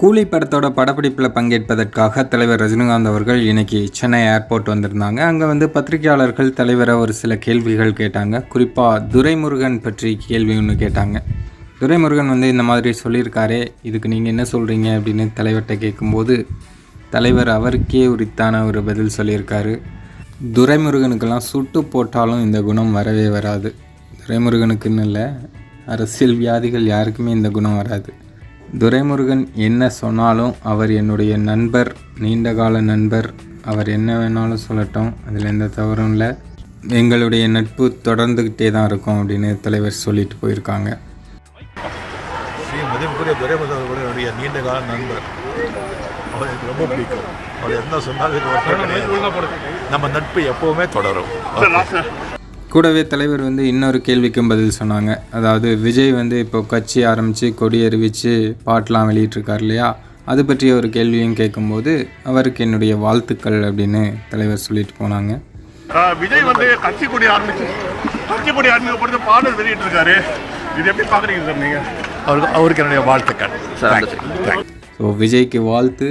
கூலி படத்தோட படப்பிடிப்பில் பங்கேற்பதற்காக தலைவர் ரஜினிகாந்த் அவர்கள் இன்னைக்கு சென்னை ஏர்போர்ட் வந்திருந்தாங்க. அங்கே வந்து பத்திரிகையாளர்கள் தலைவரை ஒரு சில கேள்விகள் கேட்டாங்க. குறிப்பாக துரைமுருகன் பற்றி கேள்வி ஒன்று கேட்டாங்க. துரைமுருகன் வந்து இந்த மாதிரி சொல்லியிருக்காரே இதுக்கு நீங்கள் என்ன சொல்கிறீங்க அப்படின்னு தலைவர்கிட்ட கேட்கும்போது தலைவர் அவருக்கே உரித்தான ஒரு பதில் சொல்லியிருக்காரு. துரைமுருகனுக்கெல்லாம் சுட்டு போட்டாலும் இந்த குணம் வரவே வராது. துரைமுருகனுக்குன்னு இல்லை அரசியல் வியாதிகள் யாருக்குமே இந்த குணம் வராது. துரைமுருகன் என்ன சொன்னாலும் அவர் என்னுடைய நண்பர் நீண்டகால நண்பர். அவர் என்ன வேணாலும் சொல்லட்டும் அதில் எந்த தவறும் இல்லை. எங்களுடைய நட்பு தொடர்ந்துக்கிட்டே தான் இருக்கும் அப்படின்னு தலைவர் சொல்லிட்டு போயிருக்காங்க. ஸ்ரீ மதிப்புக்குரிய துரைமுருகன் அவர்கள் என்னுடைய நீண்ட கால நண்பர். அவர் எனக்கு ரொம்ப பிடிக்கும். அவர் என்ன சொன்னாலும் நம்ம நட்பு எப்பவுமே தொடரும். கூடவே தலைவர் வந்து இன்னொரு கேள்விக்கும் பதில் சொன்னாங்க. அதாவது விஜய் வந்து இப்போ கட்சி ஆரம்பித்து கொடி அறிவித்து பாட்டெலாம் வெளியிட்டிருக்கார் இல்லையா? அது பற்றிய ஒரு கேள்வியும் கேட்கும்போது அவருக்கு என்னுடைய வாழ்த்துக்கள் அப்படின்னு தலைவர் சொல்லிட்டு போனாங்க. விஜய் வந்து கட்சி கொடி ஆரம்பிச்சு கட்சி கொடி அறிமுகப்படுத்த பாடல் வெளியிட்டு இருக்காரு இது எப்படி பாக்குறீங்க சார் நீங்க? அவருக்கு அவருக்கு என்னுடைய வாழ்த்துக்கள். ஸோ விஜய்க்கு வாழ்த்து.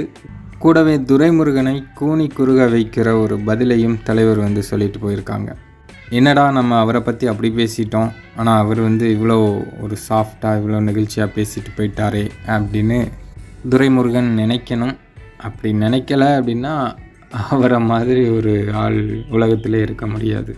கூடவே துரைமுருகனை கூனி குறுக வைக்கிற ஒரு பதிலையும் தலைவர் வந்து சொல்லிட்டு போயிருக்காங்க. என்னடா நம்ம அவரை பற்றி அப்படி பேசிட்டோம்? ஆனால் அவர் வந்து இவ்வளோ ஒரு சாஃப்டாக இவ்வளோ நெகிழ்ச்சியாக பேசிட்டு போயிட்டாரே அப்படின்னு துரைமுருகன் நினைக்கணும். அப்படி நினைக்கல அப்படின்னா அவரை மாதிரி ஒரு ஆள் உலகத்திலே இருக்க முடியாது.